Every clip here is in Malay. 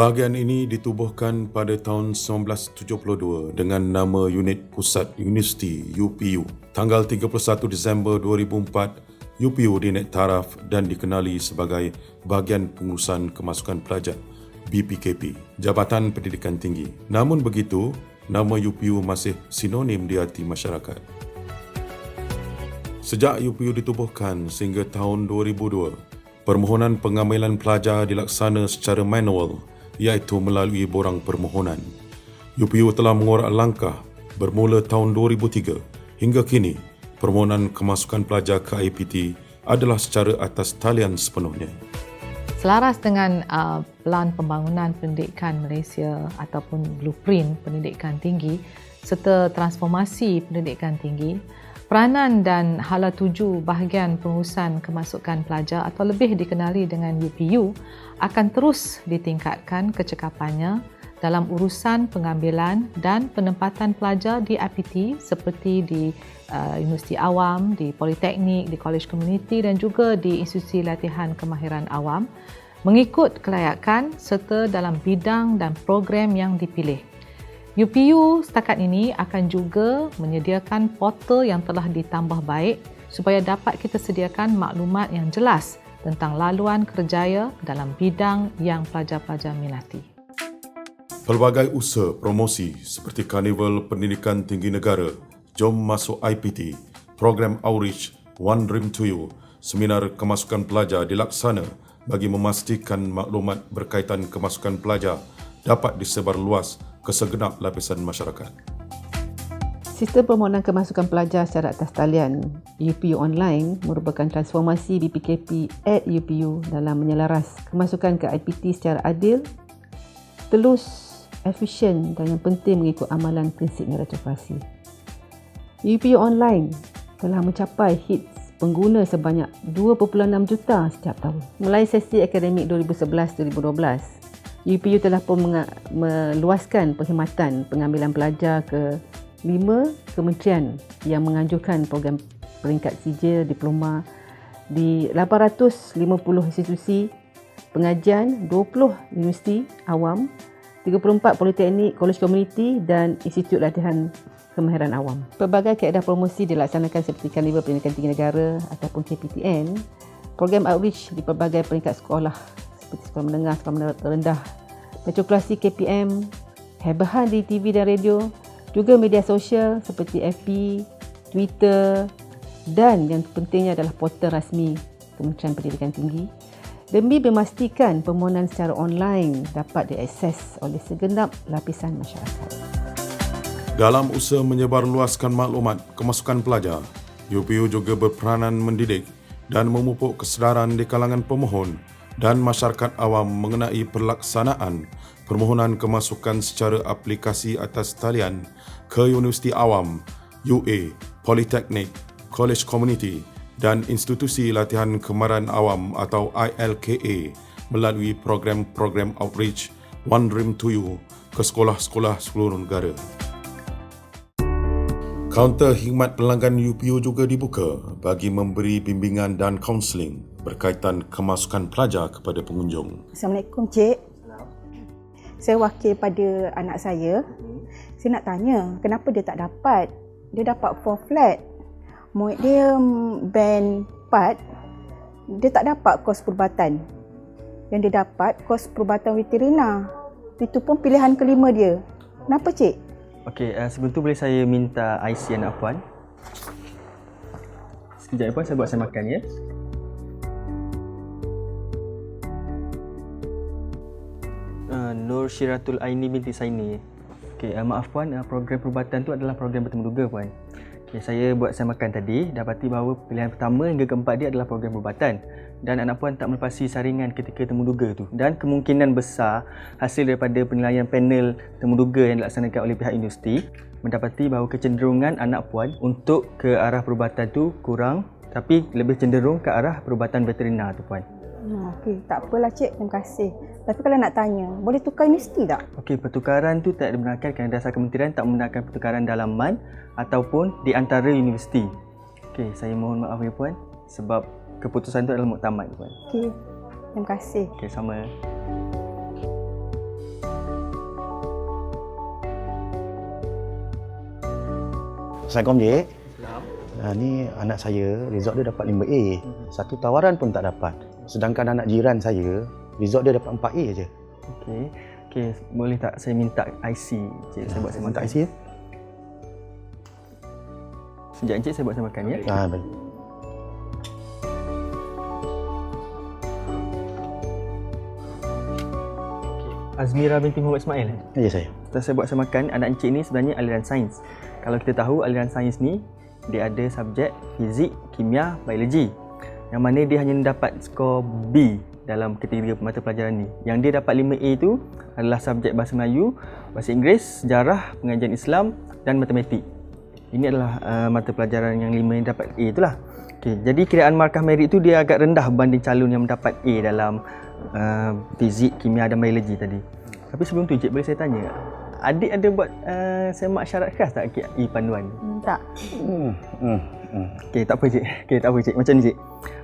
Bahagian ini ditubuhkan pada tahun 1972 dengan nama Unit Pusat Universiti UPU. Tanggal 31 Disember 2004, UPU dinaik taraf dan dikenali sebagai Bahagian Pengurusan Kemasukan Pelajar BPKP, Jabatan Pendidikan Tinggi. Namun begitu, nama UPU masih sinonim di hati masyarakat. Sejak UPU ditubuhkan sehingga tahun 2002, permohonan pengambilan pelajar dilaksana secara manual iaitu melalui borang permohonan. UPU telah mengorak langkah bermula tahun 2003 hingga kini permohonan kemasukan pelajar ke IPT adalah secara atas talian sepenuhnya. Selaras dengan uh, pelan pembangunan pendidikan Malaysia ataupun blueprint pendidikan tinggi serta transformasi pendidikan tinggi, Peranan dan hala tuju bahagian pengurusan kemasukan pelajar atau lebih dikenali dengan UPU akan terus ditingkatkan kecekapannya dalam urusan pengambilan dan penempatan pelajar di IPT seperti di uh, Universiti Awam, di Politeknik, di College Community dan juga di institusi latihan kemahiran awam mengikut kelayakan serta dalam bidang dan program yang dipilih. UPU setakat ini akan juga menyediakan portal yang telah ditambah baik supaya dapat kita sediakan maklumat yang jelas tentang laluan kerjaya dalam bidang yang pelajar-pelajar minati. Pelbagai usaha promosi seperti Karnival Pendidikan Tinggi Negara, Jom Masuk IPT, program Outreach, One Dream to You, seminar kemasukan pelajar dilaksana bagi memastikan maklumat berkaitan kemasukan pelajar dapat disebar luas ke segenap lapisan masyarakat. Sistem permohonan kemasukan pelajar secara atas talian UPU Online merupakan transformasi BPKP at UPU dalam menyelaras kemasukan ke IPT secara adil, telus, efisien dan yang penting mengikut amalan prinsip meritokrasi. UPU Online telah mencapai hits pengguna sebanyak 2.6 juta setiap tahun. Mulai sesi akademik 2011-2012, UPU telah pun meluaskan perkhidmatan pengambilan pelajar ke lima kementerian yang menganjurkan program peringkat sijil diploma di 850 institusi pengajian 20 universiti awam 34 politeknik, kolej komuniti dan institut latihan kemahiran awam. Pelbagai keadaan promosi dilaksanakan seperti Karnival Pendidikan Tinggi Negara ataupun KPTN. Program outreach di pelbagai peringkat sekolah seperti sekolah menengah, sekolah menengah rendah, metroklasi KPM, hebahan di TV dan radio, juga media sosial seperti FB, Twitter dan yang pentingnya adalah portal rasmi Kementerian Pendidikan Tinggi. Demi memastikan permohonan secara online dapat diakses oleh segenap lapisan masyarakat. Dalam usaha menyebarluaskan maklumat kemasukan pelajar, UPU juga berperanan mendidik dan memupuk kesedaran di kalangan pemohon dan masyarakat awam mengenai pelaksanaan permohonan kemasukan secara aplikasi atas talian ke Universiti Awam, UA, Politeknik, College Community dan institusi latihan kemaran awam atau ILKA melalui program-program outreach One Dream to You ke sekolah-sekolah seluruh negara. Kaunter khidmat pelanggan UPU juga dibuka bagi memberi bimbingan dan kaunseling berkaitan kemasukan pelajar kepada pengunjung. Assalamualaikum, Cik. Saya wakil pada anak saya. Saya nak tanya, kenapa dia tak dapat? Dia dapat 4 flat. Murid dia band 4, dia tak dapat kos perubatan. Yang dia dapat kos perubatan veterina. Itu pun pilihan kelima dia. Kenapa, Cik? Okey, uh, sebelum tu boleh saya minta IC anak puan? Sekejap ya puan, saya buat saya makan ya. Nur Syiratul Aini binti Saini. Okey, uh, maaf puan, uh, program perubatan tu adalah program bertemu duga puan. Okay, saya buat saya makan tadi, dapati bahawa pilihan pertama hingga keempat dia adalah program perubatan dan anak puan tak melepasi saringan ketika temuduga tu dan kemungkinan besar hasil daripada penilaian panel temuduga yang dilaksanakan oleh pihak universiti mendapati bahawa kecenderungan anak puan untuk ke arah perubatan tu kurang tapi lebih cenderung ke arah perubatan veterina tu puan. Ha, okey, tak apalah cik. Terima kasih. Tapi kalau nak tanya, boleh tukar universiti tak? Okey, pertukaran tu tak dibenarkan kerana dasar kementerian tak membenarkan pertukaran dalaman ataupun di antara universiti. Okey, saya mohon maaf ya puan sebab keputusan tu adalah muktamad puan. Okey. Terima kasih. Okey, sama. Assalamualaikum, Cik. Assalamualaikum. Ah, ha, ni anak saya, result dia dapat 5A. Mhm. Satu tawaran pun tak dapat. Sedangkan anak jiran saya, result dia dapat 4A je. Okey. Okey, boleh tak saya minta IC Cik saya buat saya Minta. IC ya? Sekejap Cik saya buat saya makan ya. Ah, baik. Azmira binti Muhammad Ismail. eh? Ya saya. Setelah saya buat saya makan, anak encik ni sebenarnya aliran sains. Kalau kita tahu aliran sains ni, dia ada subjek fizik, kimia, biologi. Yang mana dia hanya dapat skor B dalam kategori mata pelajaran ni. Yang dia dapat 5A itu adalah subjek Bahasa Melayu, Bahasa Inggeris, Sejarah, Pengajian Islam dan Matematik. Ini adalah uh, mata pelajaran yang 5 yang dapat A itulah. Okay, jadi kiraan markah merit itu dia agak rendah berbanding calon yang mendapat A dalam uh, fizik, kimia dan biologi tadi. Tapi sebelum tu Cik boleh saya tanya, adik ada buat uh, semak syarat khas tak KI panduan? Hmm, tak. Hmm, hmm, hmm. Okey, tak apa cik. Okey, tak apa cik. Macam ni cik.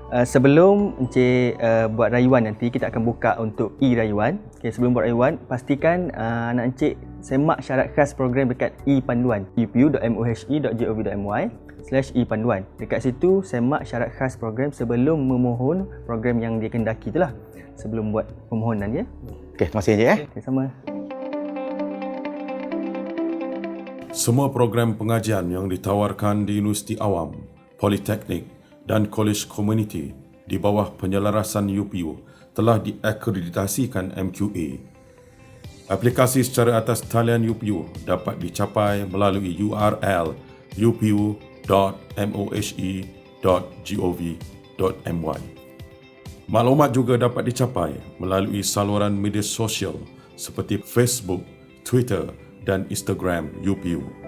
Uh, sebelum encik uh, buat rayuan nanti, kita akan buka untuk e-rayuan. Okey, sebelum buat rayuan, pastikan uh, anak encik semak syarat khas program dekat e-panduan. upu.mohe.gov.my slash e-panduan. Dekat situ, semak syarat khas program sebelum memohon program yang dia kendaki itulah. Sebelum buat permohonan ya. Okey, terima kasih Cik eh. Okey, sama. Semua program pengajian yang ditawarkan di Universiti Awam, Politeknik dan Kolej Komuniti di bawah penyelarasan UPU telah diakreditasikan MQA. Aplikasi secara atas talian UPU dapat dicapai melalui URL upu.mohe.gov.my. Maklumat juga dapat dicapai melalui saluran media sosial seperti Facebook, Twitter dan Instagram UPU.